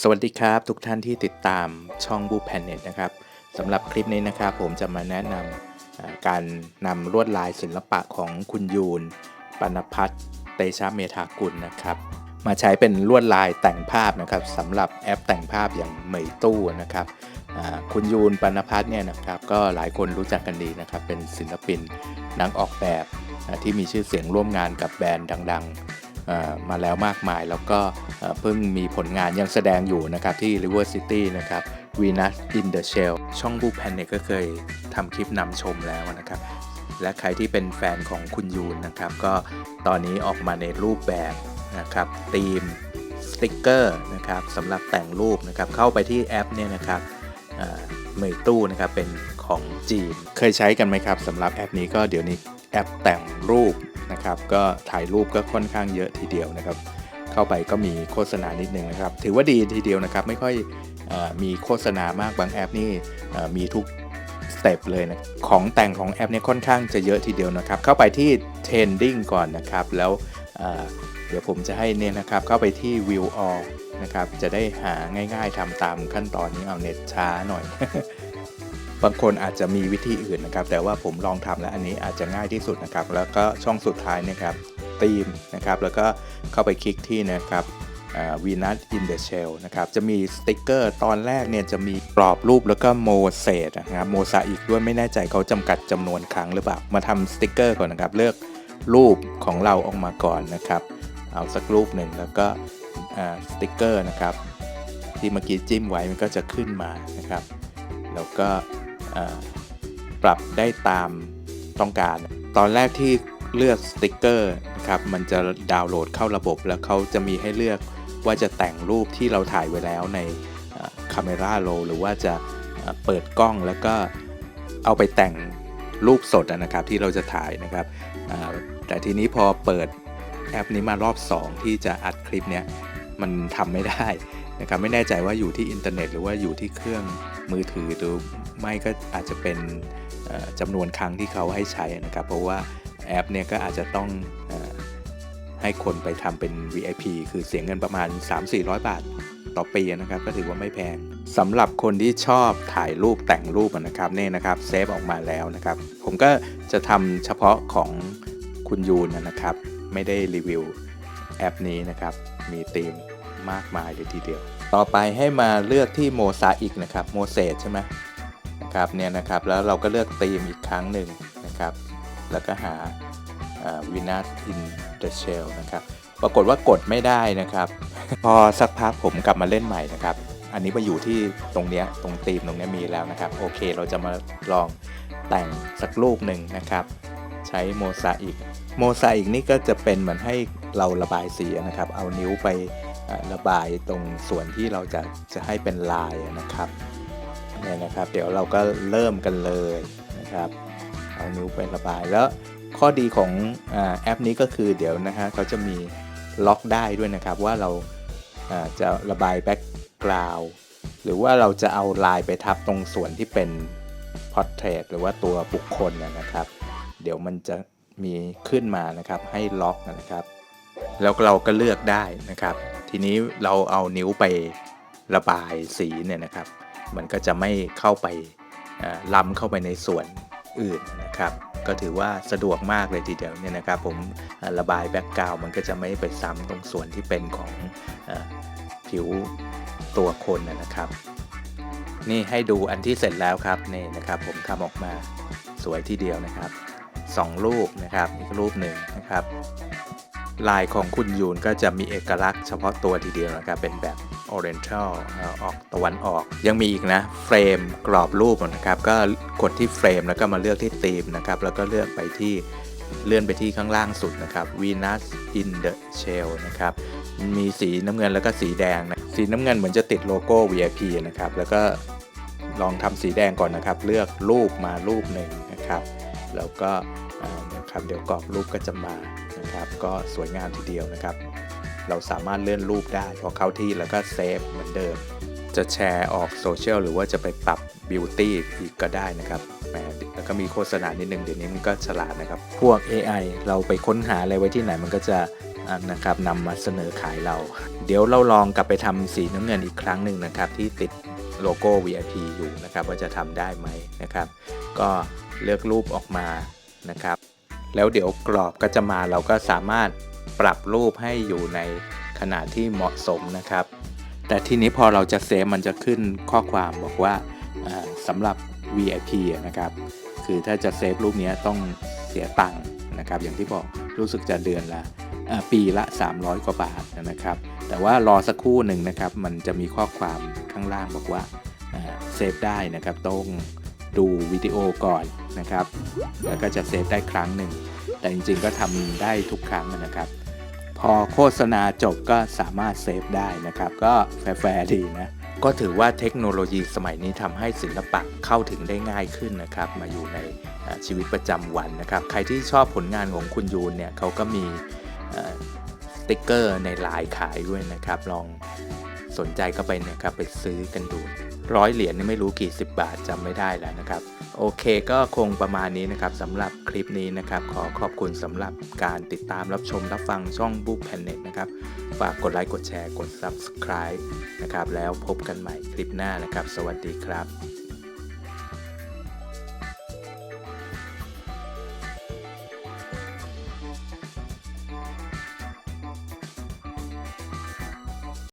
สวัสดีครับ ทุกท่านที่ติดตามช่องบูแพนเน็ตนะครับสำหรับคลิปนี้นะครับ ผมจะมาแนะนำการนำลวดลายศิลปะของคุณยูนปนพัฒน์เตชะเมธากุลนะครับ มาใช้เป็นลวดลายแต่งภาพนะครับสำหรับแอปแต่งภาพอย่างเหมยตู้นะครับคุณยูนปนพัฒน์เนี่ยนะครับ ก็หลายคนรู้จักกันดีนะครับ เป็นศิลปินนักออกแบบที่มีชื่อเสียงร่วมงานกับแบรนด์ดังๆ มาแล้วมากมาย แล้วก็เพิ่งมีผลงานยังแสดงอยู่นะครับที่ River City นะครับ Venus in the Shell ช่องบูแพนเนก็เคยทำคลิปนำชมแล้วนะครับ และใครที่เป็นแฟนของคุณยูนนะครับ ก็ตอนนี้ออกมาในรูปแบบนะครับธีมสติกเกอร์นะครับสำหรับแต่งรูปนะครับ เข้าไปที่แอปเนี่ยนะครับเมยตู้นะครับเป็นของจีน เคยใช้กันไหมครับสำหรับแอปนี้ก็เดี๋ยวนี้แอปแต่งรูป นะครับก็ถ่ายรูปก็ค่อนข้างเยอะทีเดียวนะครับ เข้าไปก็มีโฆษณานิดนึงนะครับ ถือว่าดีทีเดียวนะครับไม่ค่อยอมีโฆษณามากบางแอปนี่มีทุกสเต็ปเลยนะของแต่งของแอปเนี่ยค่อนข้างจะเยอะทีเดียวนะครับ เข้าไปที่ trending ก่อนนะครับ แล้วเอ่อเดี๋ยวผมจะให้เนี่ยนะครับเข้าไปที่ view all นะครับจะได้หาง่ายๆทำตามขั้นตอนนี้เอาเน็ตช้าหน่อย บางคนอาจจะมีวิธีอื่นนะครับ แต่ว่าผมลองทำแล้วอันนี้อาจจะง่ายที่สุดนะครับ แล้วก็ช่องสุดท้ายนะครับธีมนะครับ แล้วก็เข้าไปคลิกที่นะครับวีนัสอินเดอะเชลนะครับ จะมีสติกเกอร์ตอนแรกเนี่ยจะมีกรอบรูปแล้วก็โมเสสนะครับโมซาอิกด้วยไม่แน่ใจเขาจำกัดจำนวนครั้งหรือเปล่า มาทำสติกเกอร์ก่อนนะครับ เลือกรูปของเราออกมาก่อนนะครับ เอาสักรูปหนึ่งแล้วก็สติกเกอร์นะครับ ที่เมื่อกี้จิ้มไว้มันก็จะขึ้นมานะครับ แล้วก็ ปรับได้ตามต้องการ ตอนแรกที่เลือกสติกเกอร์นะครับมันจะดาวน์โหลดเข้าระบบ แล้วเขาจะมีให้เลือกว่าจะแต่งรูปที่เราถ่ายไว้แล้วในคาเมราโรหรือว่าจะเปิดกล้องแล้วก็เอาไปแต่งรูปสดนะครับที่เราจะถ่ายนะครับแต่ทีนี้พอเปิดแอปนี้มารอบ 2 ที่จะอัดคลิปเนี้ยมันทำไม่ได้ นะครับไม่แน่ใจว่าอยู่ที่อินเทอร์เน็ต หรือว่าอยู่ที่เครื่องมือถือหรือไม่ก็อาจจะเป็นจำนวนครั้งที่เขาให้ใช้นะครับ เพราะว่าแอปเนี่ยก็อาจจะต้องอให้คนไปทำเป็น VIP คือเสียเงินประมาณ 3-400 บาทต่อปีนะครับ ก็ถือว่าไม่แพงสำหรับคนที่ชอบถ่ายรูปแต่งรูปนะครับเนี่ยนะครับเซฟออกมาแล้วนะครับ ผมก็จะทำเฉพาะของคุณยูนนะครับ ไม่ได้รีวิวแอปนี้นะครับ มีธีม มากมายเลยทีเดียว ต่อไปให้มาเลือกที่โมซาอิกนะครับโมเสสใช่ไหมนะครับเนี่ยนะครับแล้วเราก็เลือกธีมอีกครั้งหนึ่งนะครับ แล้วก็หาวินัสอินเดอะเชลนะครับปรากฏว่ากดไม่ได้นะครับ พอสักพักผมกลับมาเล่นใหม่นะครับ อันนี้มาอยู่ที่ตรงเนี้ยตรงตีมตรงเนี้ยมีแล้วนะครับ โอเคเราจะมาลองแต่งสักรูปหนึ่งนะครับ ใช้โมซาอิกโมซาอิกนี่ก็จะเป็นเหมือนให้เราระบายสีนะครับ เอานิ้วไป ระบายตรงส่วนที่เราจะจะให้เป็นลายนะครับเนี่ยนะครับ เดี๋ยวเราก็เริ่มกันเลยนะครับเอานิ้วไประบายแล้วข้อดีของอแอปนี้ก็คือเดี๋ยวนะฮะเขาจะมีล็อกได้ด้วยนะครับว่าเราจะระบายแบ็กกราวด์หรือว่าเราจะเอาลายไปทับตรงส่วนที่เป็นพอร์เทรตหรือว่าตัวบุคคลนะครับ เดี๋ยวมันจะมีขึ้นมานะครับให้ล็อกนะครับ แล้วเราก็เลือกได้นะครับ ทีนี้เราเอานิ้วไประบายสีเนี่ยนะครับ มันก็จะไม่เข้าไปล้ำเข้าไปในส่วนอื่นนะครับ ก็ถือว่าสะดวกมากเลยทีเดียวเนี่ยนะครับ ผมระบายแบ็กกราวมันก็จะไม่ไปซ้ำตรงส่วนที่เป็นของอผิวตัวคนนะครับ นี่ให้ดูอันที่เสร็จแล้วครับนี่นะครับ ผมทำออกมาสวยทีเดียวนะครับสองรูปนะครับอีกรูปหนึ่งนะครับ ลายของคุณยูนก็จะมีเอกลักษณ์เฉพาะตัวทีเดียวนะครับ เป็นแบบ Oriental ออกตะวันออก ยังมีอีกนะ เฟรมกรอบรูปนะครับ ก็กดที่เฟรมแล้วก็มาเลือกที่ธีมนะครับ แล้วก็เลือกไปที่เลื่อนไปที่ข้างล่างสุดนะครับ Venus in the Shell นะครับ มีสีน้ำเงินแล้วก็สีแดงนะสีน้ำเงินเหมือนจะติดโลโก้ VIP นะครับ แล้วก็ลองทำสีแดงก่อนนะครับ เลือกรูปมารูปหนึ่งนะครับ แล้วก็ นะครับ เดี๋ยวกรอบรูปก็จะมานะครับ ก็สวยงามทีเดียวนะครับ เราสามารถเลื่อนรูปได้พอเข้าที่แล้วก็เซฟเหมือนเดิม จะแชร์ออกโซเชียลหรือว่าจะไปปรับบิวตี้อีกก็ได้นะครับแหมแล้วก็มีโฆษณานิดนึงเดี๋ยวนี้มันก็ฉลาดนะครับ พวก AI เราไปค้นหาอะไรไว้ที่ไหนมันก็จะอะนะครับนำมาเสนอขายเรา เดี๋ยวเราลองกลับไปทำสีน้ำเงินอีกครั้งหนึ่งนะครับ ที่ติดโลโก้ VIP อยู่นะครับ ว่าจะทำได้ไหมนะครับ ก็เลือกรูปออกมานะครับ แล้วเดี๋ยวกรอบก็จะมาเราก็สามารถปรับรูปให้อยู่ในขนาดที่เหมาะสมนะครับ แต่ทีนี้พอเราจะเซฟมันจะขึ้นข้อความบอกว่าสำหรับ VIP นะครับ คือถ้าจะเซฟรูปนี้ต้องเสียตังค์นะครับ อย่างที่บอกรู้สึกจะเดือนละปีละ 300 กว่าบาทนะครับ แต่ว่ารอสักครู่หนึ่งนะครับ มันจะมีข้อความข้างล่างบอกว่าอ่าเซฟได้นะครับต้อง ดูวิดีโอก่อนนะครับ แล้วก็จะเซฟได้ครั้งหนึ่ง แต่จริงๆก็ทำได้ทุกครั้งนะครับ พอโฆษณาจบก็สามารถเซฟได้นะครับ ก็แฟร์ดีนะ ก็ถือว่าเทคโนโลยีสมัยนี้ทำให้ศิลปะเข้าถึงได้ง่ายขึ้นนะครับ มาอยู่ในชีวิตประจำวันนะครับ ใครที่ชอบผลงานของคุณยูนเนี่ยเขาก็มีสติกเกอร์ในไลน์ขายด้วยนะครับ ลอง สนใจก็ไปเนี่ยครับไปซื้อกันดูร้อยเหรียญนี่ไม่รู้กี่สิบบาทจำไม่ได้แล้วนะครับ โอเคก็คงประมาณนี้นะครับสำหรับคลิปนี้นะครับ ขอขอบคุณสำหรับการติดตามรับชมรับฟังช่องบุ๊กแพนเน็ตนะครับ ฝากกดไลค์กดแชร์กด Subscribe นะครับแล้วพบกันใหม่คลิปหน้านะครับ สวัสดีครับ